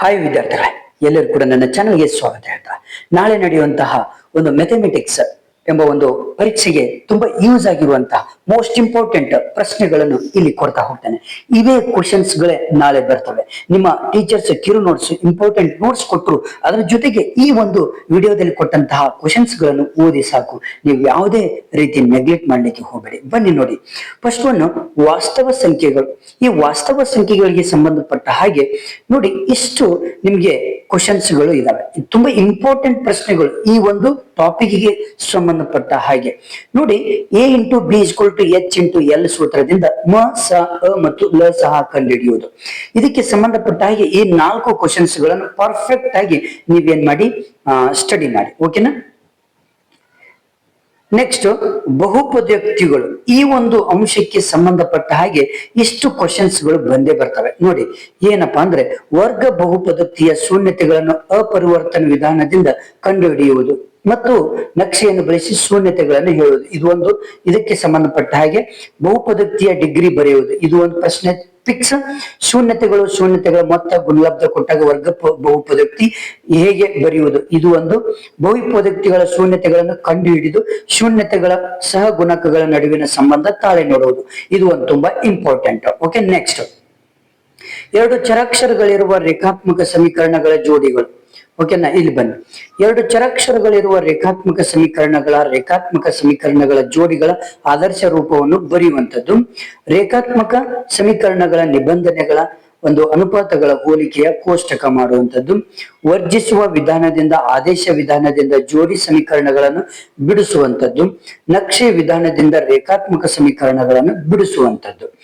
Hi ವಿದ್ಯಾರ್ಥಿಗಳೇ. ಎಲ್ಲರೂ ಕೂಡ ನನ್ನ ಚಾನಲ್ಗೆ ಸ್ವಾಗತ ಹೇಳ್ತಾ. ನಾಳೆ ನಡೆಯುವಂತಹ ಒಂದು ಮೆಥಮೆಟಿಕ್ಸ್ ಎಂಬ ಒಂದು ಪರೀಕ್ಷೆಗೆ ತುಂಬಾ ಯೂಸ್ ಆಗಿರುವಂತಹ ಮೋಸ್ಟ್ ಇಂಪಾರ್ಟೆಂಟ್ ಪ್ರಶ್ನೆಗಳನ್ನು ಇಲ್ಲಿ ಕೊಡ್ತಾ ಹೋಗ್ತಾನೆ. ಇವೇ ಕ್ವಶನ್ಸ್ ಗಳೇ ನಾಳೆ ಬರ್ತವೆ. ನಿಮ್ಮ ಟೀಚರ್ಸ್ ಕಿರು ನೋಟ್ಸ್ ಇಂಪಾರ್ಟೆಂಟ್ ನೋಟ್ಸ್ ಕೊಟ್ಟರು ಅದರ ಜೊತೆಗೆ ಈ ಒಂದು ವಿಡಿಯೋದಲ್ಲಿ ಕೊಟ್ಟಂತಹ ಕ್ವಶನ್ಸ್ಗಳನ್ನು ಓದಿ ಸಾಕು. ನೀವು ಯಾವುದೇ ರೀತಿ ನೆಗ್ಲೆಕ್ಟ್ ಮಾಡ್ಲಿಕ್ಕೆ ಹೋಗಬೇಡಿ. ಬನ್ನಿ ನೋಡಿ. ಫಸ್ಟ್ ಒನ್ ವಾಸ್ತವ ಸಂಖ್ಯೆಗಳು. ಈ ವಾಸ್ತವ ಸಂಖ್ಯೆಗಳಿಗೆ ಸಂಬಂಧಪಟ್ಟ ಹಾಗೆ ನೋಡಿ, ಇಷ್ಟು ನಿಮ್ಗೆ ಕ್ವಶನ್ಸ್ಗಳು ಇದಾವೆ ತುಂಬಾ ಇಂಪಾರ್ಟೆಂಟ್ ಪ್ರಶ್ನೆಗಳು. ಈ ಒಂದು ಟಾಪಿಕ್ಗೆ ಸಂಬಂಧಪಟ್ಟ ಹಾಗೆ. ನೋಡಿ A into B is equal to H into L ಸೂತ್ರದಿಂದ ಮ, ಸ, ಅ ಮತ್ತು ಲ ಸಹ ಕಂಡುಹಿಡಿಯುವುದು. ಇದಕ್ಕೆ ಸಂಬಂಧಪಟ್ಟ ಹಾಗೆ ಈ ನಾಲ್ಕು ಕ್ವಶನ್ಸ್ಗಳನ್ನು ಪರ್ಫೆಕ್ಟ್ ಆಗಿ ನೀವೇನ್ ಮಾಡಿ ಸ್ಟಡಿ ಮಾಡಿ. ಓಕೆನಾ ನೆಕ್ಸ್ಟ್ ಬಹುಪದ್ಯಕ್ತಿಗಳು. ಈ ಒಂದು ಅಂಶಕ್ಕೆ ಸಂಬಂಧಪಟ್ಟ ಹಾಗೆ ಇಷ್ಟು ಕ್ವಶನ್ಸ್ಗಳು ಬಂದೇ ಬರ್ತವೆ. ನೋಡಿ, ಏನಪ್ಪಾ ಅಂದ್ರೆ ವರ್ಗ ಬಹುಪದೋಕ್ತಿಯ ಶೂನ್ಯತೆಗಳನ್ನು ಅಪರಿವರ್ತನ ವಿಧಾನದಿಂದ ಕಂಡುಹಿಡಿಯುವುದು. ಮತ್ತು ನಕ್ಷೆಯನ್ನು ಬಳಸಿ ಶೂನ್ಯತೆಗಳನ್ನು ಹೇಳುವುದು. ಇದು ಒಂದು ಇದಕ್ಕೆ ಸಂಬಂಧಪಟ್ಟ ಹಾಗೆ ಬಹುಪದಕ್ತಿಯ ಡಿಗ್ರಿ ಬರೆಯುವುದು. ಇದು ಒಂದು ಪ್ರಶ್ನೆ ಫಿಕ್ಸ್ ಶೂನ್ಯತೆಗಳು ಶೂನ್ಯತೆಗಳ ಮೊತ್ತ ಗುಣಲಬ್ಧ ಕೊಟ್ಟಾಗ ವರ್ಗ ಬಹುಪದಕ್ತಿ ಹೇಗೆ ಬರೆಯುವುದು? ಇದು ಒಂದು ಬಹುಪದಕ್ತಿಗಳ ಶೂನ್ಯತೆಗಳನ್ನು ಕಂಡುಹಿಡಿದು ಶೂನ್ಯತೆಗಳ ಸಹ ಗುಣಕಗಳ ನಡುವಿನ ಸಂಬಂಧ ತಾಳೆ ನೋಡುವುದು. ಇದು ಒಂದು ತುಂಬಾ ಇಂಪಾರ್ಟೆಂಟ್ ಓಕೆ ನೆಕ್ಸ್ಟ್ ಎರಡು ಚರಾಕ್ಷರಗಳಿರುವ ರೇಖಾತ್ಮಕ ಸಮೀಕರಣಗಳ ಜೋಡಿಗಳು. ಓಕೆನಾ ಇಲ್ಲಿ ಬನ್ನಿ. ಎರಡು ಚರಕ್ಷರಗಳಿರುವ ರೇಖಾತ್ಮಕ ಸಮೀಕರಣಗಳ ರೇಖಾತ್ಮಕ ಸಮೀಕರಣಗಳ ಜೋಡಿಗಳ ಆದರ್ಶ ರೂಪವನ್ನು ಬರೆಯುವಂಥದ್ದು. ರೇಖಾತ್ಮಕ ಸಮೀಕರಣಗಳ ನಿಬಂಧನೆಗಳ ಒಂದು ಅನುಪಾತಗಳ ಹೋಲಿಕೆಯ ಕೋಷ್ಟಕ ಮಾಡುವಂಥದ್ದು. ವರ್ಜಿಸುವ ವಿಧಾನದಿಂದ, ಆದೇಶ ವಿಧಾನದಿಂದ ಜೋಡಿ ಸಮೀಕರಣಗಳನ್ನು ಬಿಡಿಸುವಂಥದ್ದು. ನಕ್ಷೆ ವಿಧಾನದಿಂದ ರೇಖಾತ್ಮಕ ಸಮೀಕರಣಗಳನ್ನು ಬಿಡಿಸುವಂಥದ್ದು.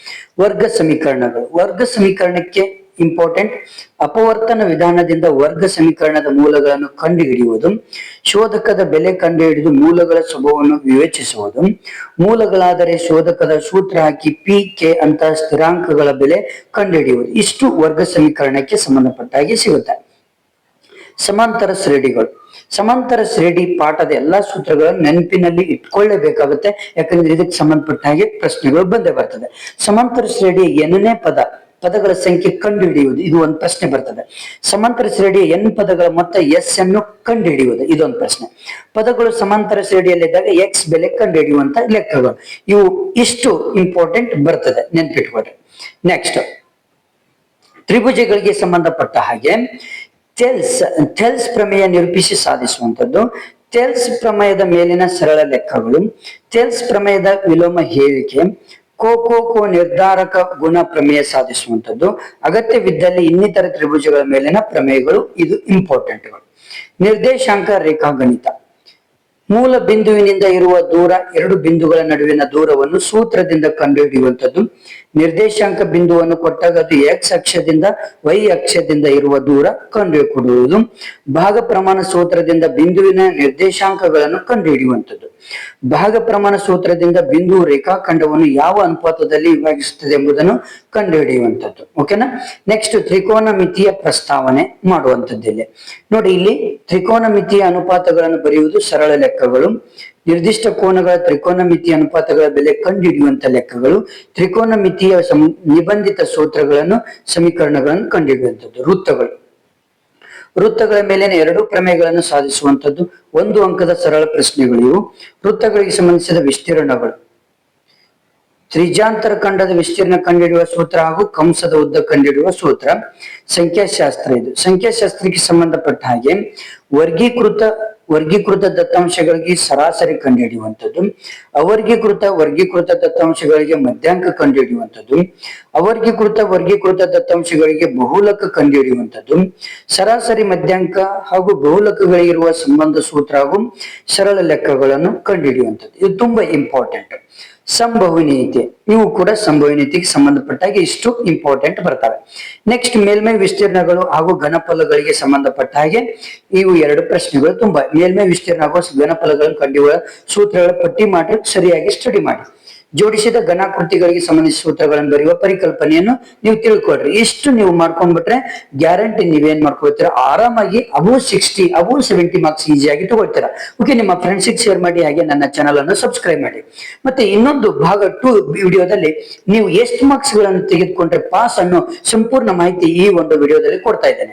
ವರ್ಗ ಸಮೀಕರಣಗಳು. ವರ್ಗ ಸಮೀಕರಣಕ್ಕೆ ಇಂಪಾರ್ಟೆಂಟ್ ಅಪವರ್ತನ ವಿಧಾನದಿಂದ ವರ್ಗ ಸಮೀಕರಣದ ಮೂಲಗಳನ್ನು ಕಂಡುಹಿಡಿಯುವುದು, ಶೋಧಕದ ಬೆಲೆ ಕಂಡುಹಿಡಿದು ಮೂಲಗಳ ಸ್ವಭಾವವನ್ನು ವಿವೇಚಿಸುವುದು, ಮೂಲಗಳಾದರೆ ಶೋಧಕದ ಸೂತ್ರ ಹಾಕಿ ಪಿ ಕೆ ಅಂತ ಸ್ಥಿರಾಂಕಗಳ ಬೆಲೆ ಕಂಡುಹಿಡಿಯುವುದು. ಇಷ್ಟು ವರ್ಗ ಸಮೀಕರಣಕ್ಕೆ ಸಂಬಂಧಪಟ್ಟ ಹಾಗೆ ಸಿಗುತ್ತೆ. ಸಮಾಂತರ ಶ್ರೇಣಿಗಳು. ಸಮಾಂತರ ಶ್ರೇಣಿ ಪಾಠದ ಎಲ್ಲಾ ಸೂತ್ರಗಳನ್ನು ನೆನಪಿನಲ್ಲಿ ಇಟ್ಕೊಳ್ಳೇಬೇಕಾಗುತ್ತೆ. ಯಾಕಂದ್ರೆ ಇದಕ್ಕೆ ಸಂಬಂಧಪಟ್ಟ ಹಾಗೆ ಪ್ರಶ್ನೆಗಳು ಬಂದೇ ಬರ್ತದೆ. ಸಮಾಂತರ ಶ್ರೇಣಿಯ ಎನ್ನನೇ ಪದ? ಪದಗಳ ಸಂಖ್ಯೆ ಕಂಡುಹಿಡಿಯುವುದು ಇದು ಒಂದು ಪ್ರಶ್ನೆ ಬರ್ತದೆ. ಸಮಾಂತರ ಶ್ರೇಣಿ ಎನ್ ಪದಗಳ ಮೊತ್ತ ಎಸ್ ಅನ್ನು ಕಂಡುಹಿಡಿಯುವುದು, ಇದೊಂದು ಪ್ರಶ್ನೆ. ಪದಗಳು ಸಮಾಂತರ ಶ್ರೇಣಿಯಲ್ಲಿದ್ದಾಗ ಎಕ್ಸ್ ಬೆಲೆ ಕಂಡುಹಿಡಿಯುವಂತ ಲೆಕ್ಕಗಳು, ಇವು ಇಷ್ಟು ಇಂಪಾರ್ಟೆಂಟ್ ಬರ್ತದೆ ನೆನ್ಪಿಟ್ಕೊಡ್ರಿ ನೆಕ್ಸ್ಟ್ ತ್ರಿಭುಜಗಳಿಗೆ ಸಂಬಂಧಪಟ್ಟ ಹಾಗೆ ಟೆಲ್ಸ್ ಥೆಲ್ಸ್ ಪ್ರಮೇಯ ನಿರೂಪಿಸಿ ಸಾಧಿಸುವಂಥದ್ದು. ಟೆಲ್ಸ್ ಪ್ರಮೇಯದ ಮೇಲಿನ ಸರಳ ಲೆಕ್ಕಗಳು ಟೆಲ್ಸ್ ಪ್ರಮೇಯದ ವಿಲೋಮ ಹೇಳಿಕೆ ಕೋ ಕೋ ನಿರ್ಧಾರಕ ಗುಣ ಪ್ರಮೇಯ ಸಾಧಿಸುವಂಥದ್ದು. ಅಗತ್ಯವಿದ್ದಲ್ಲಿ ಇನ್ನಿತರ ತ್ರಿಭುಜಗಳ ಮೇಲಿನ ಪ್ರಮೇಯಗಳು ಇದು ಇಂಪಾರ್ಟೆಂಟ್ಗಳು ನಿರ್ದೇಶಾಂಕ ರೇಖಾಗಣಿತ. ಮೂಲ ಬಿಂದುವಿನಿಂದ ಇರುವ ದೂರ ಎರಡು ಬಿಂದುಗಳ ನಡುವಿನ ದೂರವನ್ನು ಸೂತ್ರದಿಂದ ಕಂಡುಹಿಡಿಯುವಂಥದ್ದು. ನಿರ್ದೇಶಾಂಕ ಬಿಂದುವನ್ನು ಕೊಟ್ಟಾಗ ಅದು ಎಕ್ಸ್ ಅಕ್ಷದಿಂದ ವೈ ಅಕ್ಷದಿಂದ ಇರುವ ದೂರ ಕಂಡುಹಿಡಿಯುವುದು. ಭಾಗ ಪ್ರಮಾಣ ಸೂತ್ರದಿಂದ ಬಿಂದುವಿನ ನಿರ್ದೇಶಾಂಕಗಳನ್ನು ಕಂಡುಹಿಡಿಯುವಂಥದ್ದು. ಭಾಗ ಪ್ರಮಾಣ ಸೂತ್ರದಿಂದ ಬಿಂದು ರೇಖಾಖಂಡವನ್ನು ಯಾವ ಅನುಪಾತದಲ್ಲಿ ವಿಭಾಗಿಸುತ್ತದೆ ಎಂಬುದನ್ನು ಕಂಡುಹಿಡಿಯುವಂಥದ್ದು. ಓಕೆನಾ ನೆಕ್ಸ್ಟ್ ತ್ರಿಕೋನ ಮಿತಿಯ ಪ್ರಸ್ತಾವನೆ ಮಾಡುವಂಥದ್ದು ಇಲ್ಲಿ ನೋಡಿ, ಇಲ್ಲಿ ತ್ರಿಕೋನ ಮಿತಿಯ ಅನುಪಾತಗಳನ್ನು ಬರೆಯುವುದು ಸರಳ ಲೆಕ್ಕಗಳು. ನಿರ್ದಿಷ್ಟ ಕೋನಗಳ ತ್ರಿಕೋನ ಮಿತಿ ಅನುಪಾತಗಳ ಬೆಲೆ ಕಂಡುಹಿಡಿಯುವಂತ ಲೆಕ್ಕಗಳು. ತ್ರಿಕೋನ ಮಿತಿಯ ನಿಬಂಧಿತ ಸೂತ್ರಗಳನ್ನು, ಸಮೀಕರಣಗಳನ್ನು ಕಂಡುಹಿಡಿಯುವಂಥದ್ದು, ವೃತ್ತಗಳು. ವೃತ್ತಗಳ ಮೇಲಿನ ಎರಡು ಪ್ರಮೇಯಗಳನ್ನು ಸಾಧಿಸುವಂತದ್ದು ಒಂದು ಅಂಕದ ಸರಳ ಪ್ರಶ್ನೆಗಳು ಇವು. ವೃತ್ತಗಳಿಗೆ ಸಂಬಂಧಿಸಿದ ವಿಸ್ತೀರ್ಣಗಳು. ತ್ರಿಜಾಂತರ ಖಂಡದ ವಿಸ್ತೀರ್ಣ ಕಂಡುಹಿಡಿಯುವ ಸೂತ್ರ ಹಾಗೂ ಕಂಸದ ಉದ್ದ ಕಂಡಿಡಿಯುವ ಸೂತ್ರ. ಸಂಖ್ಯಾಶಾಸ್ತ್ರ ಇದು. ಸಂಖ್ಯಾಶಾಸ್ತ್ರಕ್ಕೆ ಸಂಬಂಧಪಟ್ಟ ಹಾಗೆ ವರ್ಗೀಕೃತ ವರ್ಗೀಕೃತ ದತ್ತಾಂಶಗಳಿಗೆ ಸರಾಸರಿ ಕಂಡುಹಿಡಿಯುವಂಥದ್ದು, ಅವರ್ಗೀಕೃತ ವರ್ಗೀಕೃತ ದತ್ತಾಂಶಗಳಿಗೆ ಮಧ್ಯಾಂಕ ಕಂಡುಹಿಡಿಯುವಂಥದ್ದು, ಅವರ್ಗೀಕೃತ ವರ್ಗೀಕೃತ ದತ್ತಾಂಶಗಳಿಗೆ ಬಹುಲಕ ಕಂಡುಹಿಡಿಯುವಂಥದ್ದು, ಸರಾಸರಿ ಮಧ್ಯಾಂಕ ಹಾಗೂ ಬಹುಲಕಗಳಿಗಿರುವ ಸಂಬಂಧ ಸೂತ್ರ ಹಾಗೂ ಸರಳ ಲೆಕ್ಕಗಳನ್ನು ಕಂಡುಹಿಡಿಯುವಂಥದ್ದು. ಇದು ತುಂಬಾ ಇಂಪಾರ್ಟೆಂಟ್ ಸಂಭವನೀಯತೆ. ಇವು ಕೂಡ ಸಂಭವನೀಯತೆಗೆ ಸಂಬಂಧಪಟ್ಟಾಗೆ ಇಷ್ಟು ಇಂಪಾರ್ಟೆಂಟ್ ಬರ್ತವೆ. ನೆಕ್ಸ್ಟ್ ಮೇಲ್ಮೈ ವಿಸ್ತೀರ್ಣಗಳು ಹಾಗೂ ಘನಫಲಗಳಿಗೆ ಸಂಬಂಧಪಟ್ಟ ಹಾಗೆ ಇವು ಎರಡು ಪ್ರಶ್ನೆಗಳು ತುಂಬಾ. ಮೇಲ್ಮೈ ವಿಸ್ತೀರ್ಣ ಹಾಗೂ ಘನಫಲಗಳನ್ನು ಕಂಡುಹಿಡಿಯುವ ಸೂತ್ರಗಳ ಪಟ್ಟಿ ಮಾಡಿ ಸರಿಯಾಗಿ ಸ್ಟಡಿ ಮಾಡಿ ಜೋಡಿಸಿದ ಘನಾಕೃತಿಗಳಿಗೆ ಸಂಬಂಧಿಸಿದ ಸೂತ್ರಗಳನ್ನು ಬರೆಯುವ ಪರಿಕಲ್ಪನೆಯನ್ನು ನೀವು ತಿಳ್ಕೊಳ್ರಿ. ಇಷ್ಟು ನೀವು ಮಾಡ್ಕೊಂಡ್ಬಿಟ್ರೆ ಗ್ಯಾರಂಟಿ ನೀವೇನ್ ಮಾಡ್ಕೊಳ್ತೀರಾ? ಆರಾಮಾಗಿ above sixty above seventy marks ಈಸಿಯಾಗಿ ತಗೊಳ್ತೀರಾ. ಓಕೆ ನಿಮ್ಮ ಫ್ರೆಂಡ್ಸಿಗೆ ಶೇರ್ ಮಾಡಿ, ಹಾಗೆ ನನ್ನ ಚಾನಲ್ ಅನ್ನು ಸಬ್ಸ್ಕ್ರೈಬ್ ಮಾಡಿ. ಮತ್ತೆ ಇನ್ನೊಂದು ಭಾಗ ಟು ವಿಡಿಯೋದಲ್ಲಿ ನೀವು ಎಷ್ಟು ಮಾರ್ಕ್ಸ್ಗಳನ್ನು ತೆಗೆದುಕೊಂಡ್ರೆ ಪಾಸ್ ಅನ್ನೋ ಸಂಪೂರ್ಣ ಮಾಹಿತಿ ಈ ಒಂದು ವಿಡಿಯೋದಲ್ಲಿ ಕೊಡ್ತಾ ಇದ್ದೇನೆ.